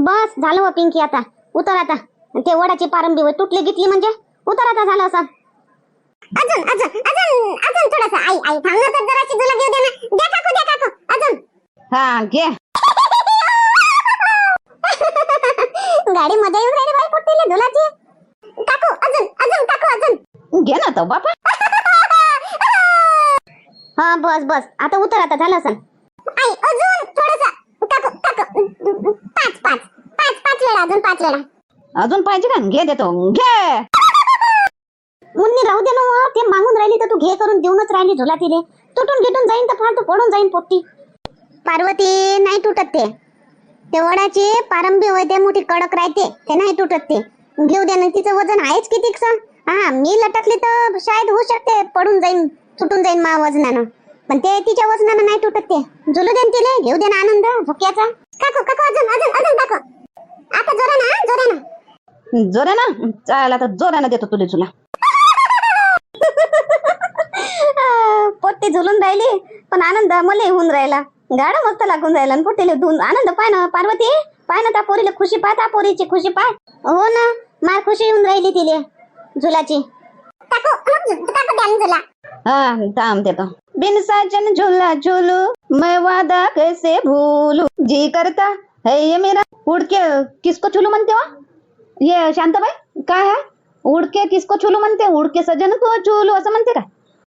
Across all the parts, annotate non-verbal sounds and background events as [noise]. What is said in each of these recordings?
बस झालं हो पिंकी आता. उतर आता. ते वडाची पारंबी होय तुटली गिटली म्हणजे? उतर आता झालं असं. अजून अजून अजून अजून थोडस. आई आई थांब ना तर घेऊ दे ना. द्या काकू द्या काकू. अजून. हा घे. [laughs] गाडी मजा येऊन राहिली बाई पोट्टीले झुलाची. काकू अजून अजून काकू अजून. घे ना तो बापा. [laughs] हा बस बस. आता उतर आता झालं असं. आई अजून थोडस. पाच पाच पाच पाच वेळा अजून पाच वेळा अजून पाहिजे का घे देतो घे मुन्नी राहू दे ना व. ते मागून राहिली तर तू घे करून देऊनच राहिली झुला तिने तुटून गिटून जाईन तर फालतू पडून जाईन पोट्टी पार्वती नाही तुटत ते ते वडाची पारंबी होय मोठी कडक राहते ते नाही तुटत ते घेऊ दे ना तिचं वजन आहेच किती हा मी लटकली तर शायद होऊ शकते पडून जाईन तुटून जाईन मा वजनानं पण ते तिच्या वजनानं नाही तुटत ते झुलू दे तिने तिले घेऊ दे ना आनंद झोक्याचा काकू काकू अजून अजून अजून काकू आता जोरानं हा, जोरानं. जोरे ना चाल आता जोरानं देतो तुला तुला. पोट्टी झुलून राहिली पण आनंद मला होऊन राहिला. गाडा मस्त लागून राहिला आणि पोट्टीला धुवून आनंद पाय ना पार्वती. पाय ना त्या पोरीला खुशी पाय त्या पोरीची खुशी पाय. हो ना मार खुशी येऊन राहिली तिले झुलाची. काकू काकू द्या ना झुला. हा थांब देतो. बिन साजन झूला झूलू, मैं वादा कैसे भूलू? जी करता है ये मेरा। उड़ के किसको चुलू म्हणते वा ये शांताबाई काय है? उड़ के किसको चुलू म्हणते उड़ के सजन को चुलू असं म्हणते का?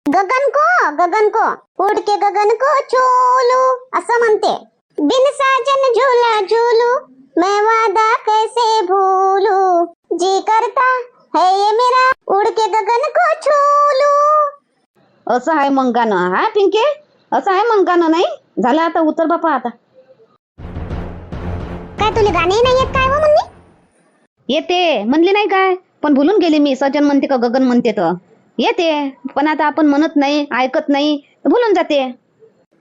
गगन को गगन को। उड़ के गगन को चोलू असं म्हणते बिन साजन झूला झूलू, मैं वादा कैसे भूलू? जी करता है ये मेरा। उड़ के गगन को छोलू असं आहे मग गाणं हा पिंके? असं आहे मग गाणं नाही? झालं आता उतर बापा आता. काय तुला गाणे नाही येत काय हो म्हणली? येते. म्हणली नाही काय? पण भुलून गेली मी. सजन म्हणते का गगन म्हणते तर. येते. पण आता आपण म्हणत नाही ऐकत नाही भुलून जाते.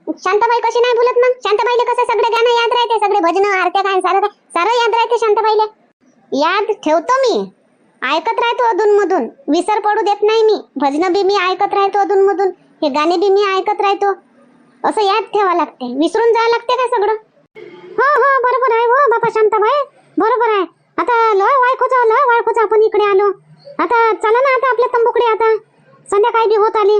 शांताबाई कशी नाही बोलत मग? शांताबाईला कसं सगळे गाणं याद राहते सगळे भजन आरत्या काय सारं काय? सारं याद राहते शांताबाईला? याद ठेवतो मी. ऐकत राहतो अधूनमधून. विसर पडू देत नाही मी. भजन बी मी ऐकत राहतो अधूनमधून. हे गाणे बी मी ऐकत राहतो. असं याद ठेवा लागते. विसरून जावं लागते का सगळं? हो हो बरोबर आहे. हो बाबा शांताबाई. बरोबर आहे. आता लय वायखोचा लय वायखोचा आपण इकडे आलो. आता चला ना आता आपल्या तंबूकडे आता. संध्याकाळी बी होत आली.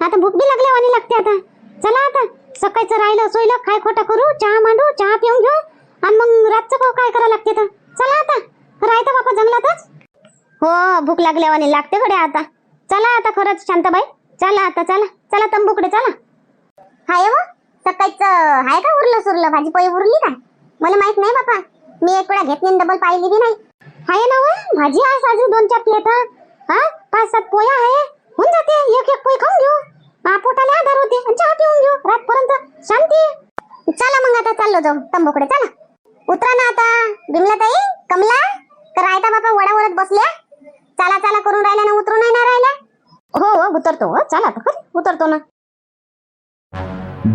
आता भूक बी लागल्यावानी लागते आता. चला आता. सकाळचं राहिलं सोयलं काय खोटा करू. चहा मांडू चहा पिऊन घेऊ. आणि मग रातचं भाऊ काय करा लागते तर चला आता. राहता बापा जंगलातच हो भूक लागल्यावानी लागते कडे आता. चला आता खरंच शांताबाई. चला आता चला. चला तंबूकडे चला. हाय हो, व सकाळीच हाय का उरलं सुरलं? भाजी पोळी उरली का? मला माहीत नाही बापा. मी एक वेळा घेतली डबल पाहिली बी नाही. हाय ना वय भाजी आहे साजू दोन चार प्लेट हा? पाच सात पोया आहे. होऊन जाते. एक एक पोय खाऊन घेऊ. पोटाला आधार होते. चहा पिऊन घेऊ. रातपर्यंत शांती. चला मग आता चाललो जाऊ. तंबूकडे चला. उतरा ना आता. बिमला ताई कमला. तर रायता बापा वडावरच बसल्या. चाला चाला करून राहिल्या ना उतरून नाही ना राहिल्या? हो हो उतरतो हो चला आता खरी उतरतो ना.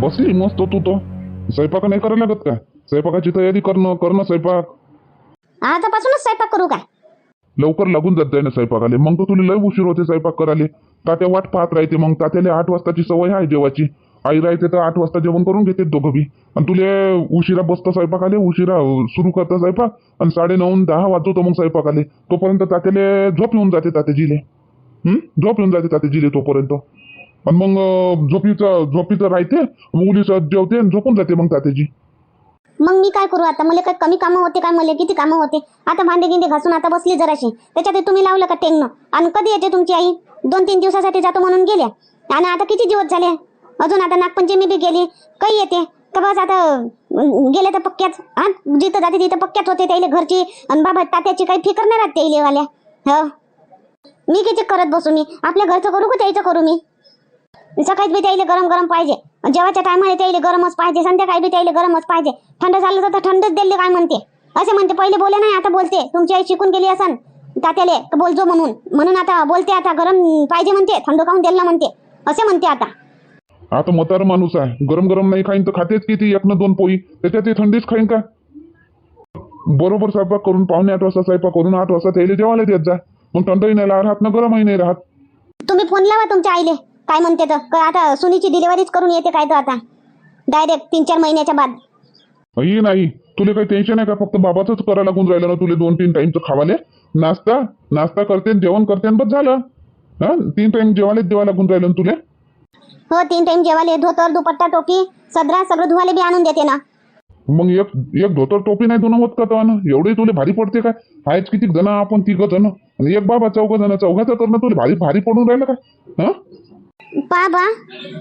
बसली मस्त तू तो स्वयंपाक नाही करायला लागत का? स्वयंपाकाची तयारी करणं करणं स्वयंपाक. आतापासूनच स्वयंपाक करू काय? लवकर लागून जात जाय ना स्वयंपाकाले. मग तर तुला लय उशीर होते स्वयंपाक करायला. तात्या वाट पाहत राहते मग. तात्याला आठ वाजताची सवय आहे जेवाची आई राहते तर आठ वाजता जेवण करून घेते दोघं बी. आणि तुले उशिरा बसतं स्वयंपाकाले उशिरा सुरू करता स्वयंपाक आणि साडे नऊ दहा वाजवतो मग स्वयंपाकाले. तोपर्यंत तात्याले झोप येऊन जाते तात्याजीले. झोप येऊन जाते तात्याजीले तोपर्यंत. आणि मग झोपीचं झोपीचं राहते मुलीचं जेवते आणि झोपून जाते मग तात्याजी. मग मी काय करू आता? मला काय कमी कामं होते काय मला? किती कामं होते? आता भांडे गिंडे घासून आता बसली जराशी. त्याच्यात तुम्ही लावलं का टेंगणं? आणि कधी येते तुमची आई? दोन तीन दिवसासाठी जातो म्हणून गेल्या. आणि आता किती दिवस झाले? अजून आता नागपंचमी बी गेली काही येते. का बस आता गेले तर पक्क्याच. हा? जिथं जाते तिथं पक्क्याच होते त्याला घरची. आणि बाबा तात्याची काही फिकर नाही राहत त्याला वाल्या हो. मी किती करत बसू मी? आपल्या घरचं करू का त्याचं करू मी? सकाळी बी त्याला गरम गरम पाहिजे. जेवायच्या टायमाला त्याला गरमच पाहिजे. संध्याकाळी बी त्याला गरमच पाहिजे. थंड झालं तर थंडच दिली काय म्हणते? असे म्हणते पहिले बोले नाही आता बोलते. तुमची आई शिकून गेली असन. तात्याले बोलजो म्हणून. म्हणून आता बोलते आता गरम पाहिजे म्हणते थंड खाऊन दिलं म्हणते. असे म्हणते आता. आता म्हातारा माणूस आहे. गरम गरम नाही खाईन तर खातेच किती? एक न दोन पोळी. त्याच्यात ते थंडीच खाईन का? बरोबर स्वयंपाक करून पावणे आठ वाजता स्वयंपाक करून आठ वाजता त्याला जेवायला देत जा. मग थंडही नाही राहत ना गरमही नाही राहत. तुम्ही फोन लावा तुमच्या आईले. काय म्हणते तर? का आता सुनीची डिलिव्हरीच करून येते काय तर आता. डायरेक्ट तीन चार महिन्याच्या बाद. नाही. तुला काही टेन्शन आहे का? फक्त बाबाचंच करायला लागून राहिलं ना तुला दोन तीन टाइमचं खावाले? नाश्ता नाश्ता करते जेवण करते बस झालं. हा? तीन टाइम जेवायला देवा लागून राहिलं ना तुला. हो तीन टाइम जेवाले धोतर दुपट्टा टोपी सदरा सगळं धुवाले बी आणून देते ना. मग एक एक धोतर टोपी नाही दोन होत का तो एवढे तुला भारी पडते काय? आहेच किती जण आपण तिघ जण. आणि एक बाबा चौघ जण. चौघाचं करणं तुला भारी भारी पडून राहिलं का हा? बाबा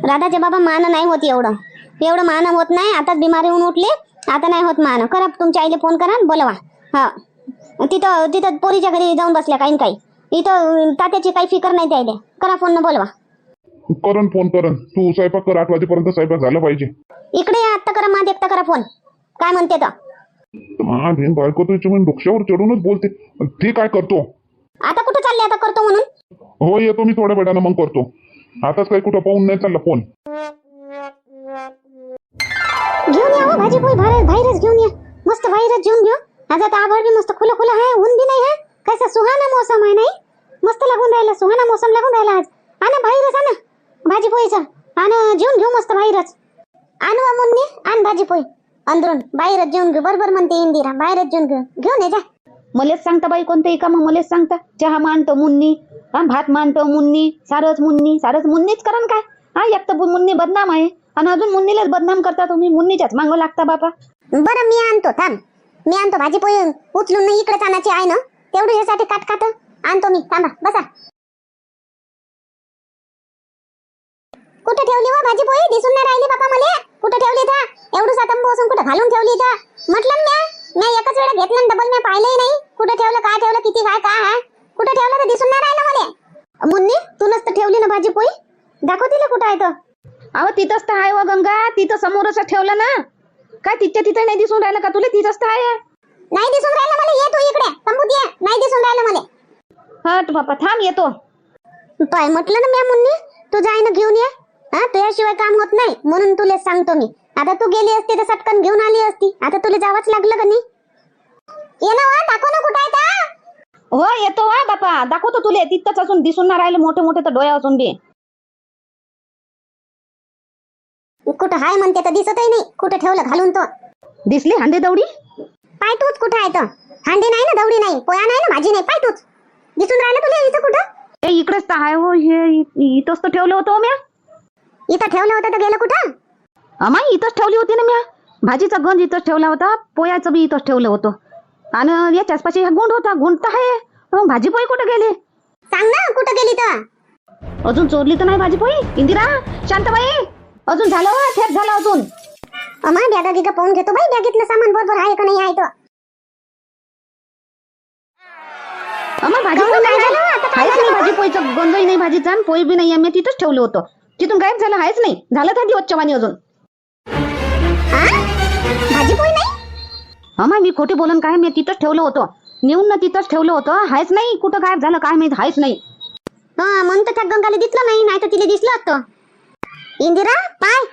राधाचे बाबा मान नाही होत एवढं. एवढं मान होत नाही आताच बिमारी होऊन उठले. आता नाही होत मान. करा तुमच्या आईले फोन करा बोलवा. हा. तिथं तिथं पोरीच्या घरी जाऊन बसल्या काही काही. इथं तात्याची काही फिकर नाही द्यायले करा फोन न बोलवा. करण फोन करण. तू स्वयंपाक कर आठ वाजेपर्यंत स्वयंपाक झाला पाहिजे. इकडे या आत्ता करा मा देखता करा फोन. काय म्हणते तर बायको तुझ्या म्हणून डोक्यावर चढूनच बोलते. ते काय करतो? आता कुठं चालले आता करतो म्हणून? हो येतो मी थोड्या वेळानं मग करतो. आताच काही कुठं पाहून नाही चालला फोन. घेऊन या हो भाजी पोळी बाहेर बाहेरच घेऊन या. मस्त बाहेरच जेवून घेऊ. आज आता आभाळ बी मस्त खुलं खुलं आहे ऊन बी नाही आहे. कैसा सुहाना मौसम आहे नाही? मस्त लागून राहिला सुहाना मौसम लागून राहिला आज. आणा बाहेरच आणा. भाजी पोळीचं. आणि जेवून घेऊ मस्त बाहेरच. आणू वा मुन्नी आण भाजी पोळी. अंदरून बाहेरच जेवून घेऊ. बरोबर म्हणते इंदिरा. बाहेरच जेवून घेऊ. घेऊन ये जा. मलेच सांगता बाई कोणतंही काम मलेच सांगता. चहा मांडतो मुन्नी हा भात मांडतो मुन्नी सारच मुन्नी सारच मुन्नीच करा न काय? हा एक तर मुन्नी बदनाम आहे. आणि अजून मुन्नीलाच बदनाम करता तुम्ही? मुन्नीच्याच मागं लागता बापा. बरं मी आणतो थांब. मी आणतो भाजी पोळी. उचलून नाही इकडे आणायची आहे ना? तेवढी ह्यासाठी काट काट भाजी पोळी दिसून नाही राहिली बाबा मला. कुठे ठेवली था एवढं सातंब बसून कुठे घालून ठेवली था म्हटलं ना म्या मी एकच वेळा घेतलं डबल मी पाहिलंही नाही. कुठे ठेवलं काय ठेवलं किती काय काय आहे कुठे ठेवलं तर दिसून नाही राहिलं मला. मुन्नी तूनच तर ठेवली ना भाजी पोळी? दाखव तिला कुठं आहे तर अहो तिथंच तर आहे व गंगा. तिथं समोरच ठेवलं ना. काय तिथच्या तिथं नाही दिसून राहिलं का तुला? तिथंच तर आहे. नाही दिसून राहिलं मला. ये तू इकडे. तंबूत ये नाही दिसून राहिलं मला. हट बापा थांब येतो. पाय म्हटलं ना म्या मुन्नी तू जाय ना घेऊन ये. हा तुझ्याशिवाय काम होत नाही म्हणून तुला सांगतो मी. आता तू गेली असती तर सटकन घेऊन आली असती. आता तुला जावंच लागलं का नाही? ये ना वा दाखव ना कुठं आहे तर हो येतो वा बापा. दाखवतो तुले. तिथंच असून दिसून नाही राहिले मोठे मोठे तर डोळ्या असून बी. कुठं हाय म्हणते तर दिसतही नाही. कुठं ठेवलं घालून तो? दिसली हांडे दौडी पाय तूच कुठं आहे तर हांडी नाही ना दवडी नाही. पोया नाही ना भाजी नाही. पाय तूच. दिसून राहिलं तुला इथं कुठं? ए इकडेच तर आहे हो हे इ- इथंच तर ठेवलं होतं हो म्या. इथं ठेवलं होतं तर गेलं कुठं? अमाय इथंच ठेवली होती ना म्या भाजीचा गंज इथंच ठेवला होता पोयाचं बी इथंच ठेवलं होतं. आणि याच्याच पाशी हा गुंड होता गुंड तर आहे. मग भाजी पोळी कुठं गेली? सांग ना कुठं गेली तर? अजून चोरली तर नाही भाजी पोळी इंदिरा शांताबाई! अजून झालं वा थेट झालं अजून. अमा बॅगा गिगा पाहून घेतो बाई. बॅगेतलं सामान बरोबर आहे का नाही आहे तर अमा भाजी नाही झालं आहेच नाही भाजी पोळीचं गंजही नाही भाजीचा आणि पोळी बी नाही आम्ही तिथंच ठेवलं होतं. तिथून गायब झालं आहेच नाही. झालं त्या दिवसच्या वाणी अजून. हा नाही? अमा मी खोटे बोलून काय मी तिथंच ठेवलं होतं. नेऊन ना तिथंच ठेवलं होतं. आहेच नाही. कुठं गायब झालं काय माहीत? आहेच नाही. हा म्हणून तर त्या गंगाला दिसलं नाही नाही तर तिला दिसलं असतं. इंदिरा पाय.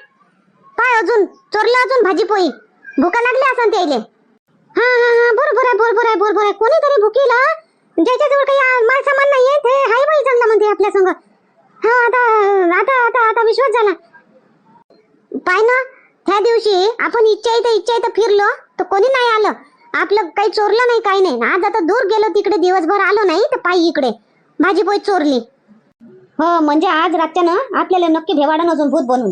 पाय अजून. चोरलं अजून भाजी पोळी. भुका लागली असं त्याइले. हा हा हा. बरोबर आहे बरोबर आहे बरोबर आहे. कोणीतरी भुकीला? ज्याच्याजवळ काही माल सामान नाहीये ते हाय बाई चांगला म्हणते आपल्या संग. हा आता आता आता आता विश्वास झाला. पाय ना त्या दिवशी आपण इच्छा इथं इच्छा इथं फिरलो तर कोणी नाही आलं. आपलं काही चोरलं नाही काही नाही. आज आता दूर गेलो तिकडे दिवसभर आलो नाही तर पायी इकडे. भाजी पोळी चोरली. हो म्हणजे आज रातच्यानं आपल्याला नक्की भेवाडा अजून भूत बनवून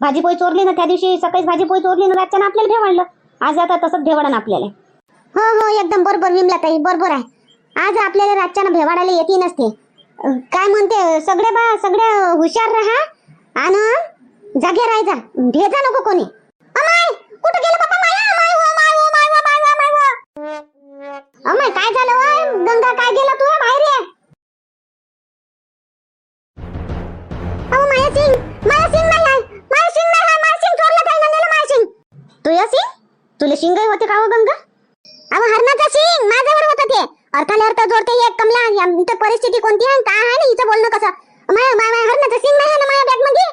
भाजी पोळी चोरली ना त्या दिवशी सकाळी भाजी पोळी चोरली ना रातच्यानं आपल्याला भेवाडलं. आज आता तसंच भेवाडा आपल्याला. हो हो एकदम बरोबर विमला ताई बरोबर आहे. आज आपल्याला रातच्यानं भेवाडायला येते नसते. काय म्हणते सगळे बा सगळे हुशार राहा आणि जागे राहायचा. भेजा नको कोणी. कुठं गेलं बाबा माया? माय परिस्थिती कोणती आहे? आणि काय आहे? ना हिचं बोलणं कसं? माया माया माया हरणाचं सिंग नाही आहे ना माझ्या बॅगमध्ये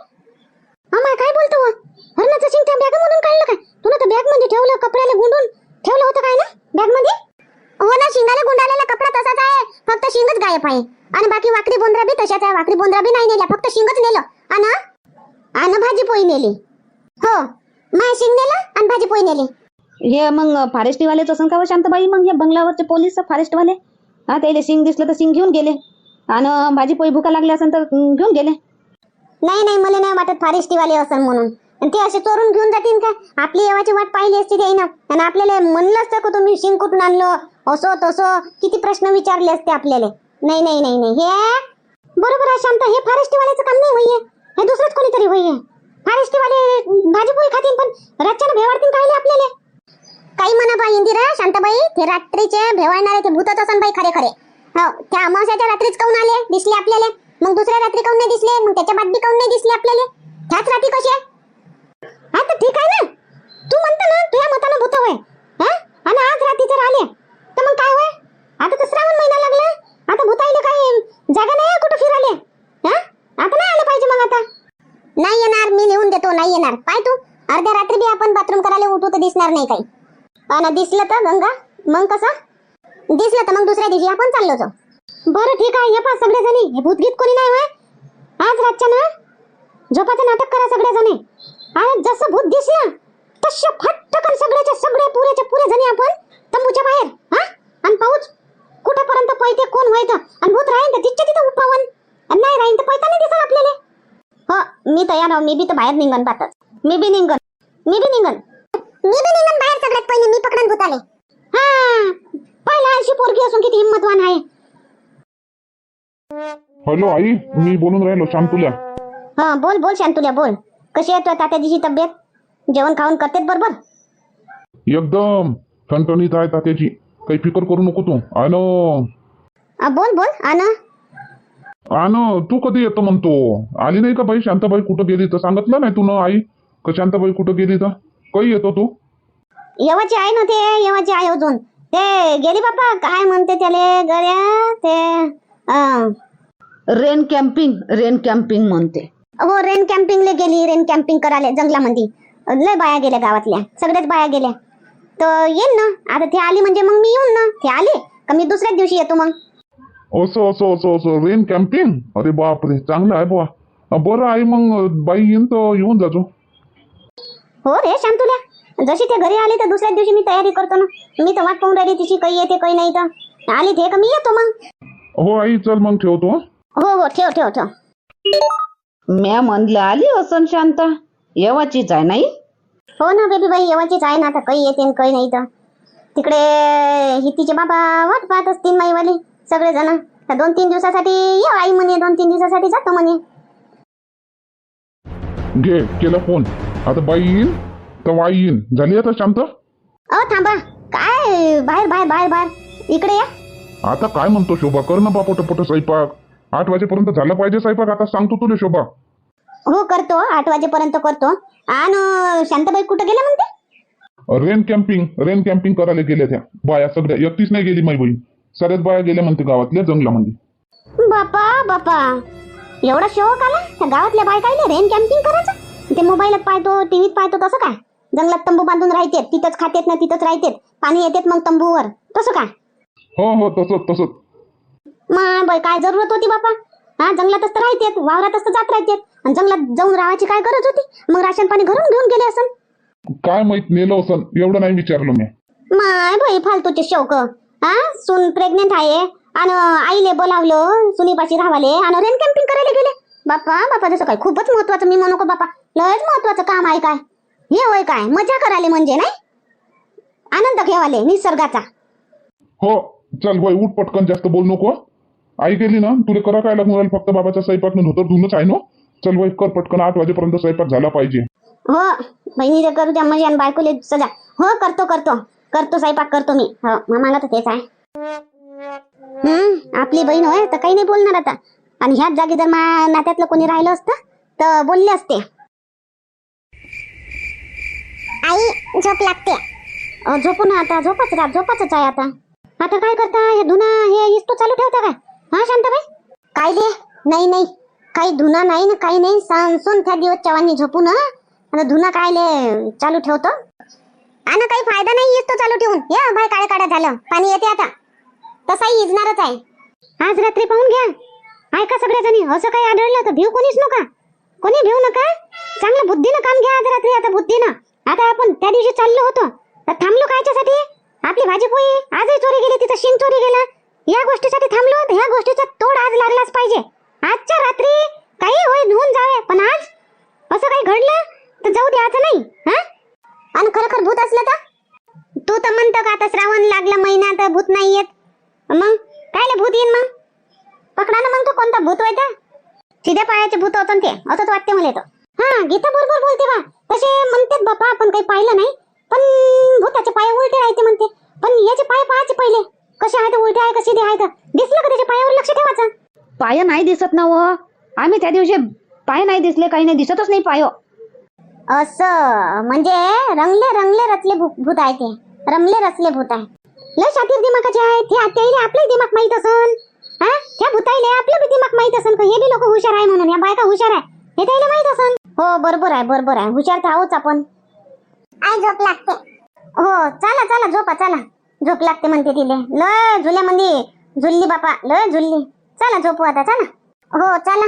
माय काय बोलतो व? हरणाचं सिंग त्या बॅग मधून काढलं काय? तुला तर बॅगमध्ये ठेवलं कपड्याला गुंडून ठेवलं होतं काय ना? बॅगमध्ये हो ना शिंगाला गुंडाळलेला कपडा तसाच आहे. फक्त शिंगच गायब आहे. आणि बाकी वाकडी बोंद्रा बी तशाच आहे. वाकडी बोंद्रा बी नाही नेल्या. फक्त शिंगच नेलं. आणि आणि भाजी पोळी नेली. हो. माय शिंग नेलं आणि भाजी पोळी नेली. हे मग फॉरेस्टवालेच असं का हो शांताबाई? मग हे बंगल्यावरचे पोलीस फॉरेस्टवाले हा त्याला शिंग दिसलं तर शिंग घेऊन गेले. आणि भाजी पोळी भुका लागली असेल तर घेऊन गेले. नाही नाही मला नाही वाटत फॉरेस्टवाले असेल म्हणून. आणि ते असे चोरून घेऊन जातील का? आपली येवाची वाट पाहिली असती त्याईनं आणि आपल्याला म्हणलं असतं का तुम्ही शिंग कुठून आणलं? असो तसो. किती प्रश्न विचारले असते आपल्याला. नाही नाही नाही नाही. हे? बरोबर आहे शांत. हे फॉरेस्टवाल्याचं काम नाही होईये. हे दुसरंच कोणीतरी होईये. फारेस्टीवाले भाजी पोळी खातील पण रातच्यानं भेवाडतील काय आपल्याला? काही म्हणा बा इंदिरा शांताबाई ते रात्रीचे भेवाळणारे ते भूतच असन बाई खरे खरे. हो त्या अमावस्याच्या रात्रीच काऊन आले? दिसले आपल्याला. मग दुसऱ्या रात्री काऊन नाही दिसले? मग त्याच्या बाद बी काऊन नाही दिसले आपल्याला? त्याच रात्री कसे? हा तर ठीक आहे ना. तू म्हणतो ना तुझ्या मतानं भूत होय. हा? आणि आज रात्री जर आले तर मग काय होय? आता तर श्रावण महिना लागला. आता भूताईला काही जागा नाही कुठं फिराले हा? आता नाही आलं पाहिजे मग आता. नाही येणार मी लिहून देतो नाही येणार. पाय तू. अर्ध्या रात्री बी आपण बाथरूम करायला उठू तर दिसणार नाही काही. आणि दिसलं तर गंगा. मग कसं? दिसलं तर मग दुसऱ्या दिवशी आपण चाललो जाऊ. बरं ठीक आहे. ये पा सगळे जणी हे भूतगीत कोणी नाही होय? आज रातच्या ना झोपाचं नाटक करा सगळे जणी आणि जसं भूत दिसलं तसे फटकन सगळ्याच्या सगळे पुरेचे पुरे जणी आपण तंबूच्या बाहेर हा? आणि पाऊच कुठपर्यंत पळते कोण व्हायचं आणि भूत राहीन तर तिच्या तिथं उठावन. आणि नाही राहीन तर पैता नाही दिसल आपल्याला. हो मी तयार आहो. मी बी तर बाहेर निघन पाहतच. मी बी निघन. मी बी निघन. मी बी निघन सगळ्यात पहिले मी पकडून भूताले. हा पहिला अशी पोरगी असून किती हिंमतवान आहे. हॅलो आई मी बोलून राहिलो शांतुल्या. हा बोल बोल शांतुल्या बोल. कशी आहे तुझ्या तात्याची तब्येत? जेवण खाऊन करतेत बरोबर? एकदम ठणठणीत आहे तात्याची काही फिकर करू नको तू. आनो. आ, बोल बोल आना. आनो तू कधी येतो म्हणतो? आली नाही का बाई? शांताबाई कुठं गेली तर सांगितलं नाही तू न आई? का शांताबाई कुठं गेली तर? काही येतो तू? येवाची आहे ना ते येवाची आहे अजून. ते गेली बाप्पा काय म्हणते त्याले गड्या ते अं, रेन कॅम्पिंग रेन कॅम्पिंग म्हणते. हो रेन कॅम्पिंगला गेली रेन कॅम्पिंग करायला जंगलामध्ये. लय बाया गेल्या गावातल्या सगळ्याच बाया गेल्या. तर येईन ना आता ते आली म्हणजे मग मी येऊन ना. ते आले का मी दुसऱ्याच दिवशी येतो मग? असं असं असं असं रेन कॅम्पिंग? अरे बापरे चांगलं आहे बुवा. बरं आई मग बाई येईन तर येऊन जाजो हो रे शांतुल्या. जशी ते घरी आले तर दुसऱ्याच दिवशी मी तयारी करतो ना. मी तर वाट पाहून राहिली तिची काही येते काही नाही तर. आली ते का मी येतो मग? हो आई चल मग ठेवतो हं. हो हो ठेव ठेव ठेव. म्या म्हणलं आली असन शांता येवाचीच आहे नाही? हो ना बेबी बाई येवाचीच आहे ना आता काही येते आणि काही नाही तर. तिकडे ही तिचे बाबा वाट पाहत असतील माईवाली सगळे जण दोन तीन दिवसासाठी ये आई म्हणे दोन तीन दिवसासाठी जातो म्हणे. घे केला फोन. आता बाई येईन तर आई येईन? झाली आता शांत? अ थांबा. काय? बाहेर बाहेर बाहेर बाहेर. इकडे या. आता काय म्हणतो शोभा? कर ना बापोट पोट स्वयंपाक. आठ वाजेपर्यंत झाला पाहिजे स्वयंपाक. आता सांगतो तुला शोभा. हो करतो. आठ वाजेपर्यंत करतो. आणि शांताबाई कुठं गेल्या म्हणते रेन कॅम्पिंग रेन कॅम्पिंग करायला गेल्या त्या. बाया सगळ्या. एकटीच नाही गेली माई बहीण. सगळ्याच बाया गेल्या म्हणते गावातल्या जंगलामध्ये. बापा बापा. एवढा शौक आला? त्या गावातल्या बायकाईले रेन कॅम्पिंग करायचं? ते मोबाईलात पाहतो टीव्हीत पाहतो तसं काय? जंगलात तंबू बांधून राहतेत तिथंच खातेत ना तिथंच राहतेत. पाणी येतेत मग तंबूवर. तसं काय हो हो तसंच तसंच. मग बाई काय जरूरत होती बापा? हा जंगलातच तर राहतेत वावरातच तर जात राहतेत. आणि जंगलात जाऊन राहायची काय गरज होती? मग राशन पाणी घरून घेऊन गेले असन. काय माहीत नेलं असन. एवढं नाही विचारलं मी. माय बाई फालतूचे शौक हा सून प्रेग्नेंट आहे. आणि आईले बोलावलं सुनीपाशी राहावाले आणि रेन कॅम्पिंग करायला गेले. बापा बापा जसं काय खूपच महत्वाचं मी म्हणू का बापा? लयच महत्वाचं काम आहे काय? हे होय काय? मजा करायले म्हणजे नाही? आनंद घेवाले निसर्गाचा. हो चल बाई उठ पटकन जास्त बोल नको आई गेली ना तुला करा काय लागून राहिलं फक्त बाबाचा स्वयंपाक न होतं धुनच आहे ना? चल बाई कर पटकन आठ वाजेपर्यंत स्वयंपाक झाला पाहिजे. हो बहिणीला करू द्या म्हणजे आणि बायकोले सजा हो करतो करतो. करतो स्वयंपाक करतो मी. हो मामाला तर तेच आहे. हम्म आपली बहीण होय तर काही नाही बोलणार आता. आणि ह्याच जागी जर मा नात्यातलं कोणी राहिलं असतं तर बोलले असते. आई झोप लागते. झोपू ना आता झोपाच रात झोपाच आहे आता. आता काय करता हे धुना हे इस्तो चालू ठेवता काय? हा शांताबाई? काय ले नाही नाही. काही धुना नाही ना काही नाही. सांसून त्या दिवस चव्हाणी झोपून हं? आता धुना काय ले चालू ठेवतो? आणि काही फायदा नाही येतो चालू ठेवून. या बाय काळ्या काळ्या झालं. पाणी येते आता. तसाही इजणारच आहे. आज रात्री पाहून घ्या. ऐका सगळ्या जणी असं काही आढळलं तर भिव कोणीच नका. कोणी भिव नका. चांगलं बुद्धीनं काम घ्या आज रात्री आता बुद्धीनं. आता आपण त्या दिवशी चाललो होतो. तर थांबलो कायच्यासाठी? आपली भाजी पोळी आजही चोरी गेली तिथं शिन चोरी गेला. या गोष्टीसाठी थांबलो तर ह्या गोष्टीचा तोड आज लागलाच पाहिजे. आजच्या रात्री काही होय धुवून जावे पण आज असं काही घडलं तर जाऊ द्यायचं नाही हा? आणि खरोखर भूत असलं तर? तू तर म्हणतो का आता श्रावण लागला महिना तर भूत नाही येत. मग काय भूत येईन मग? पकडा ना मग तो कोणता भूत व्हायचा सिध्या पायाचे भूत होतं ते असंच वाटते मला तो. हा गीता बरोबर बोलते बा. तसे म्हणतात बापा आपण काही पाहिलं नाही. पण भूताचे पाय उलटे राहते म्हणते. पण याचे पाय पाहायचे पहिले. कसे आहे तर उलटे आहे का सीधे आहे दिसलं का त्याच्या पायावर लक्ष ठेवायचं? पाय नाही दिसत ना व आम्ही त्या दिवशी पाय नाही दिसले काही नाही दिसतच नाही पाय. असं म्हणजे रंगले रंगले रचले भूत आहे ते. रमले रचले भूत आहे. लय शातीर दिमागाचे आहे ते त्याईले आपले दिमाग माहीत असन. हा? त्या भूताईले आपलं बी दिमाग माहीत असन का? हे बी लोक हुशार आहे म्हणून. या बायका हुशार आहे. हे त्याला माहीत असन. हो बरोबर आहे बरोबर आहे. हुशार तर आहोच आपण. आई झोप लागते. हो चला चला झोपा चला. झोप लागते म्हणते तिले. लय झुल्यामध्ये झुलली बापा लय झुलली. चला झोपू आता चला. हो चला.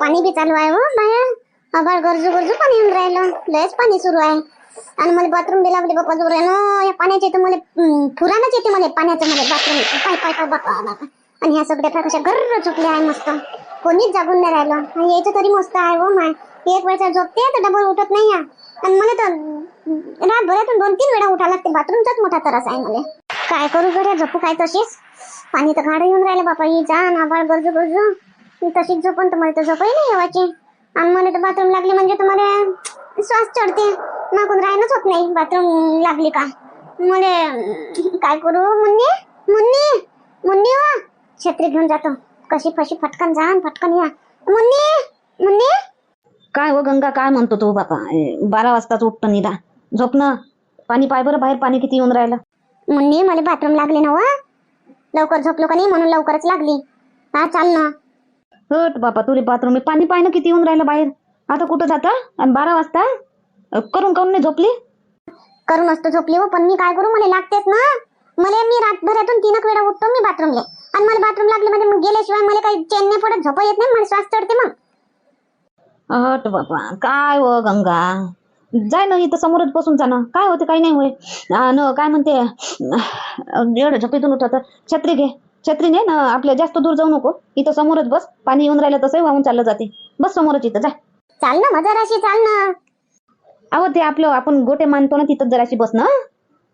पाणी बी चालू आहे हो बाहेर आभाळ गरजू गरजू पाणी येऊन राहिलं. लयच पाणी सुरू आहे. आणि मला बाथरूम बी लागले बाप्पा जोर या पाण्याचे तर मला फुरानच येते मला पाण्याचं मला बाथरूम. काय काय काय बापा बापा. आणि ह्या सगळ्या कशा गर्र झोपल्या आहे मस्त. कोणीच जागून नाही राहिलं. आणि यायचं तरी मस्त आहे हो माय. एक वेळचा झोपते तर डबल उठत नाही आणि मला तर रातभरातून दोन तीन वेळा उठा लागते. बाथरूमचाच मोठा त्रास आहे मला. काय करू गड्या झोपू काय तशीच? पाणी तर गाडं येऊन राहिलं बापा. ही जा आभाळ गरजू गरजू. तशीच झोपून तर मला तर झोपही नाही येवायची आणि मला तर बाथरूम लागली म्हणजे तुम्हाला श्वास चढते. नाकून राहणंच होत नाही. बाथरूम लागली का? मला काय करू मुन्नी? मुन्नी? मुन्नी वा छत्री घेऊन जातो. कशी फशी फटकन जा आणि फटकन या. मुन्नी मुन्नी. काय हो गंगा काय म्हणतो तू बापा? ए, बारा वाजताच उठतो निदा. झोप ना. पाणी पाय बरं बाहेर पाणी किती येऊन राहिलं. मुन्नी मला बाथरूम लागली ना वा लवकर झोपलो का नाही म्हणून लवकरच लागली. हा चाल ना. हट बापा तुला बाथरूम पाणी पाय किती येऊन राहिलं बाहेर. आता कुठं जाता? आणि बारा वाजता? अ, करून काऊन नाही झोपली? करून असतो झोपली हो पण मी काय करू? मला लागतेच ना. मला मी रातभरातून तीन एक वेळा उठतो मी बाथरूमला. आणि मला बाथरूम लागले म्हणजे मग गेल्याशिवाय मला काही चेन नाही पडत झोपा येत नाही मला श्वास चढते मग. हट बापा काय हो गंगा? जाय ना इथं समोरच बसून जा ना. काय होते काही नाही होय. न काय म्हणते? एवढं झोपेतून उठत छत्री घे. छत्री ने ना आपल्या जास्त दूर जाऊ नको. इथं समोरच बस. पाणी येऊन राहिलं तसंही वाहून चाललं जाते. बस समोरच इथं जाय चाल ना मजा राशी चाल ना. अहो ते आपलं आपण गोटे मानतो ना तिथं जराशी बस ना.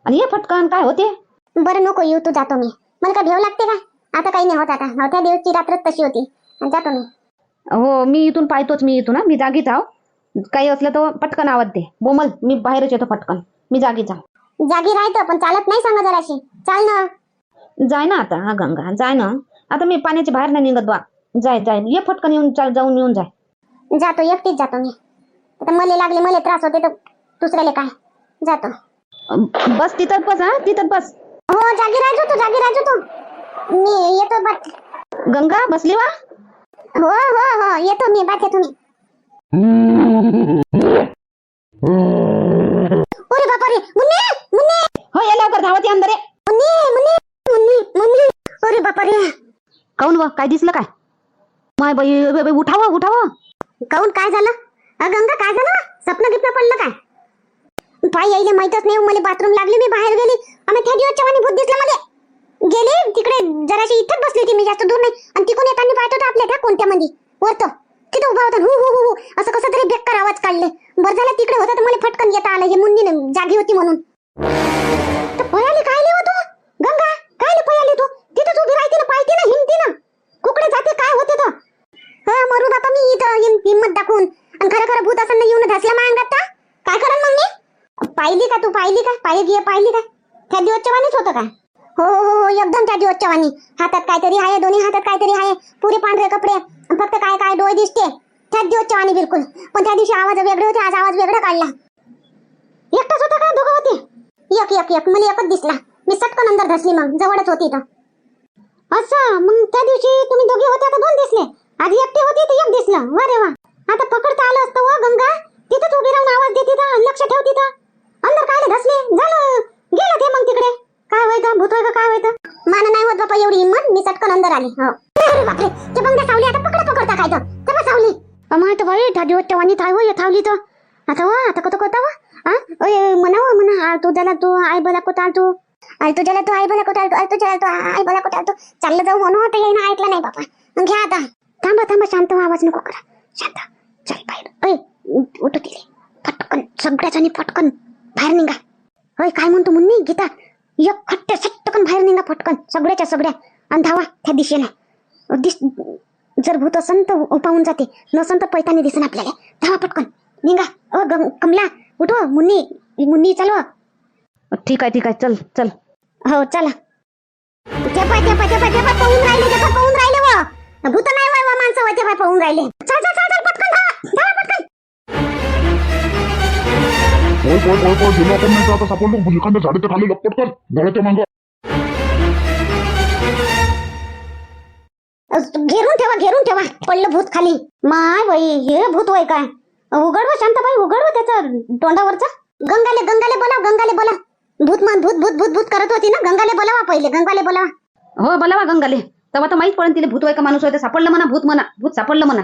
आणि ये फटकन काय होते? बरं नको येऊ तू जातो मी. मला काय भेव लागते का? आता काही नाही होत आता. नवत्या दिवसची रात्रच तशी होती. जातो मी. हो मी इथून पाहतोच मी इथून हा. मी जागीच आहो. काही असलं तर पटकन आवाज दे. बोमल मी बाहेरच येतो पटकन. मी जागीच आहो. जागी राहतं पण चालत नाही सांगा जराशी. चाल ना. जाय ना आता हा गंगा. जाय ना. आता मी पाण्याच्या बाहेर नाही निघत बा. जाय जाय. ये फटकन येऊन चाल जाऊन येऊन जाय. जातो एकटीच जातो मी. आता मला लागले मला त्रास होते तर दुसऱ्याला काय? जातो. अं, बस तिथं बस हा? तिथं बस. हो जागी राहतो तू जागी राहतो तू. मी येतो बात गंगा बसली वा? हो हो हो येतो मी बात येतो मी. अरे बापा रे मुन्नी मुन्नी. हो ये लवकर धावत ये अंदर ये. मुन्नी मुन्नी मुन्नी मुन्नी. अरे बापा रे काऊन व? काय दिसलं काय? माय बाई बाई, बाई, उठावं उठावं. काऊन काय झालं? अ, गंगा काय झालं? स्वप्न गिप्न पडलं काय? पाय यायला माहितच नाही मला बाथरूम लागली मी बाहेर गेली. आणि त्या दिवसच्या वाणी भूत दिसलं मला. गेले तिकडे जराशी इथंच बसली होती मी जास्त दूर नाही. आणि तिकडून येताना पाहत होता आपल्या त्या कोणत्या मध्ये वरतो. तिथं उभा होता हु हु हु असं कसं तरी बेकार आवाज काढले. बरं झालं तिकडे होता तर मला फटकन येता आलं हे मुंडी जागी होती म्हणून. तर पळाली काय लिहो तू? गंगा काय पळाली तू? तिथंच उभी राहते ना पाहते ना हिंडते ना. कुकडे जाते काय होते तर? हा मरू बापा मी इथं हिम- हिम्मत दाखवून. आणि खरं खरं भूत असं येऊन धसला मा अंगात काय करण मग मी पाहिली का तू? पाहिली का? पाहिली पाहिली का? त्या दिवसच्या वाणीच होतं का? हो हो हो हो एकदम त्या दिवसच्या वाणी. हातात काहीतरी आहे दोन्ही हातात काहीतरी आहे. पुरे पांढरे कपडे फक्त काय काय डोळे दिसते. त्याच दिवसच्या वाणी बिलकुल. पण त्या दिवशी आवाज वेगळे होते आज आवाज वेगळा काढला. एकटाच होता का दोघं होते? एक एक एक मला एकच दिसला. मी सटकन अंदर धसली मग जवळच होती तर असं मग त्या दिवशी तुम्ही दोघे होते आता दोन दिसले. आज एकटे होते तर एक दिसलं. वा रे वा. आता पकडता आलं असतं वा गंगा. तिथंच उभी राहून आवाज देते लक्ष ठेवते अंदर काय धसले? झालं. गेलं ते मग तिकडे. काय व्हायचं भूत व्हायचं काय व्हायचं मान नाही होत बापा एवढी हिंमत. मी चटकन अंदर आली. हो. अरे बापरे. ते बंगल्या सावली आता पकडा पकडता काय तर. ते बा सावली. मला तर बाई त्या होत वाणी थाय हो ये थावली तर. आता वा आता कोतो कोता वा? हा म्हणा म्हणा तू त्याला तू आई बोला कोता तू? अरे तुझ्याला तू आई बोला कुठे अरे तुझ्याला तू आई बोला कुठे तू? चाललं जाऊ म्हणून होतं येईन ऐकलं नाही बापा. मग घ्या आता. थांबा थांबा शांत व्हा, आवाज नको करा. शांत. चल बाहेर. अय उठू दिले पटकन. सगळ्या जणी पटकन बाहेर निघा. होय काय म्हणतो मुन्नी गीता. एक खट्टे सट्टकन बाहेर निघा पटकन सगळ्याच्या सगळ्या. आणि धावा त्या दिशेला. दिस जर भूत असन तर उपावून जाते नसन तर पैतानी दिसन आपल्याला. धावा पटकन निघा. ओ गं- कमला उठव मुन्नी मुन्नी चालवा ठीक आहे ठीक आहे चल चल. हो चला. पळून राहिले पळून राहिले व. भूत नाही व माणसं पाय पळून राहिले. चल चल चल चल पटकन धावा. धावा पटकन. पळ पळ पळ पळ गेलो आपण नाही तर आता सापडलो. एखाद्या झाडाच्या खाली लपट कर. घराच्या मागं. घेरून ठेवा घेरून ठेवा. पडलं भूत खाली. माय बाई हे भूत वय काय? उघडवा शांताबाई उघडवा त्याचा तोंडावरचा. गंगाले गंगाले बोलाव गंगाले बोला भूत मान भूत भूत भूत भूत करत होती ना? गंगाले बोलावा पहिले गंगाले बोलावा. हो बोलावा गंगाले. तेव्हा तर माहीत पडेल तिला भूत वय का माणूस होय सापडलं म्हणा भूत म्हणा भूत सापडलं म्हणा.